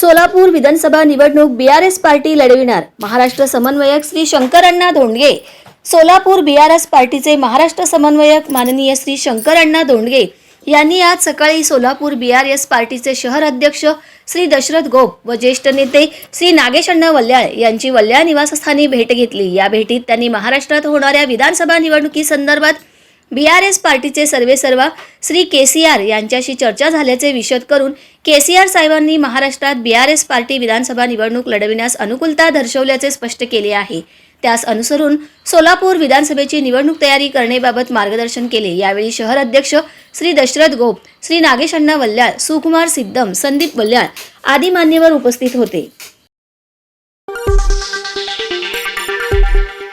सोलापूर विधानसभा निवडणूक B R S party लढविणार. महाराष्ट्र समन्वयक Shri Shankaranna Dhondge. Solapur B R S पार्टीचे महाराष्ट्र समन्वयक माननीय श्री शंकरण्णा धोंडगे यांनी आज सकाळी सोलापूर बी आर एस पार्टीचे शहर अध्यक्ष श्री दशरथ गोप व ज्येष्ठ नेते श्री नागेशण्णा वल्याळ यांची वल्याळ निवासस्थानी भेट घेतली. या भेटीत त्यांनी महाराष्ट्रात होणाऱ्या विधानसभा निवडणुकीसंदर्भात बीआरएस पार्टीचे सर्वेसर्वा श्री के सी आर यांच्याशी चर्चा झाल्याचे विशद करून के सी आर साहेबांनी महाराष्ट्रात बीआरएस पार्टी विधानसभा निवडणूक लढविण्यास अनुकूलता दर्शवल्याचे स्पष्ट केले आहे. त्यास अनुसरून सोलापूर विधानसभेची निवडणूक तयारी करण्याबाबत मार्गदर्शन केले. यावेळी शहर अध्यक्ष श्री दशरथ गोप श्री नागेश अण्णा वल्याळ सुकुमार सिद्धम संदीप वल्याळ आदी मान्यवर उपस्थित होते.